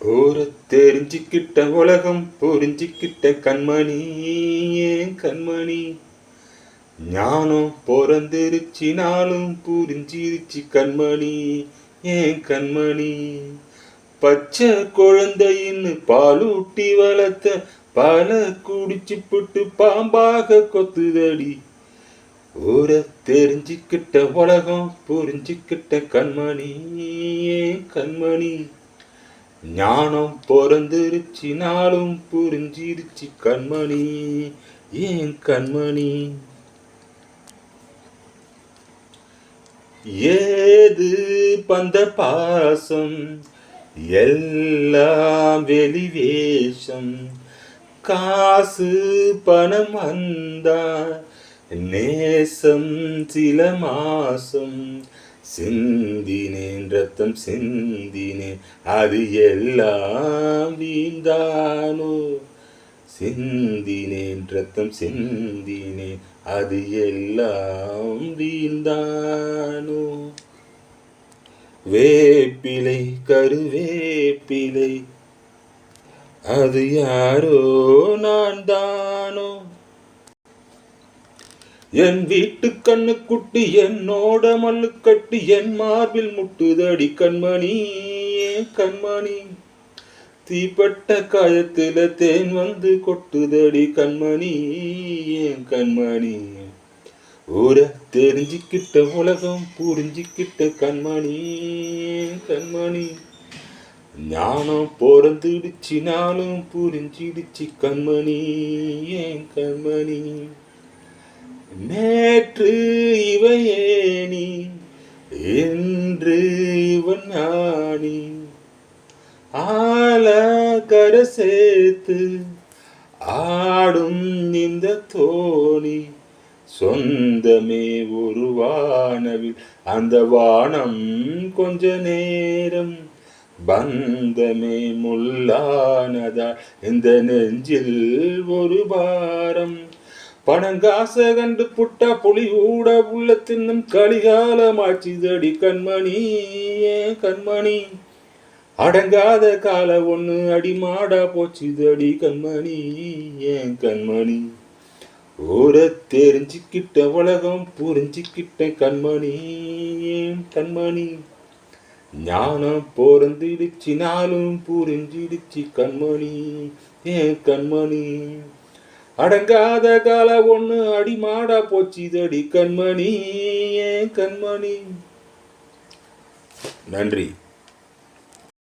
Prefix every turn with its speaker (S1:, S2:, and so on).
S1: ஊரை தெரிஞ்சுக்கிட்ட உலகம் புரிஞ்சுக்கிட்ட கண்மணி. ஏன் கண்மணி? ஞானம் பிறந்திருச்சு நாளும் புரிஞ்சிருச்சு கண்மணி. ஏன் கண்மணி? பச்சை குழந்தைன்னு பாலூட்டி வளர்த்த பல குடிச்சு புட்டு பாம்பாக கொத்துதடி. ஊரை தெரிஞ்சுக்கிட்ட உலகம் புரிஞ்சுக்கிட்ட கண்மணி. ஏன் கண்மணி? ஞானம் பிறந்திருச்சு நாளும் புரிஞ்சிருச்சு கண்மணி. ஏன் கண்மணி? ஏது பந்த பாசம்? எல்லாம் வெளிவேஷம். காசு பணம் வந்தா நேசம் சில மாசம். சிந்தினேன் ரத்தம் சிந்தினேன் அது எல்லாம் வீந்தானோ சிந்தினேன் ரத்தம் சிந்தினேன் அது எல்லாம் வீந்தானோ வேப்பிலை கருவேப்பிலை அது யாரோ நான் தானோ என் வீட்டு கண்ணு குட்டி என்னோட மல்லு கட்டி என் மார்பில் முட்டுதடி கண்மணி ஏன் கண்மணி. தீப்பட்ட காயத்துல தேன் வந்து கொட்டுதடி கண்மணி ஏன் கண்மணி. ஊர தெரிஞ்சுக்கிட்ட உலகம் புரிஞ்சுக்கிட்ட கண்மணி கண்மணி. ஞானம் பிறந்துடுச்சு நாளும் புரிஞ்சிடுச்சு கண்மணி ஏன் கண்மணி. நேற்று இவையேனி என்று இவன் ஞானி ஆல கர சேர்த்து ஆடும் இந்த தோணி சொந்தமே ஒரு வானவில். அந்த வானம் கொஞ்ச நேரம் பந்தமே முல்லானதா இந்த நெஞ்சில் ஒரு பாரம் பணங்காச கண்டு புட்டா புலி ஊட உள்ள தின்னும் கலிகாலமாச்சுதடி கண்மணி ஏ கண்மணி. அடங்காத கால ஒண்ணு அடிமாடா போச்சுதடி கண்மணி ஏன் கண்மணி. ஊர தெரிஞ்சுக்கிட்ட உலகம் புரிஞ்சுக்கிட்ட கண்மணி ஏன் கண்மணி. ஞானம் பிறந்திடுச்சு நாளும் புரிஞ்சிடுச்சு கண்மணி ஏன் கண்மணி. அடங்காத கால ஒண்ணு அடிமாடா போச்சுதடி கண்மணி கண்மணி? நன்றி.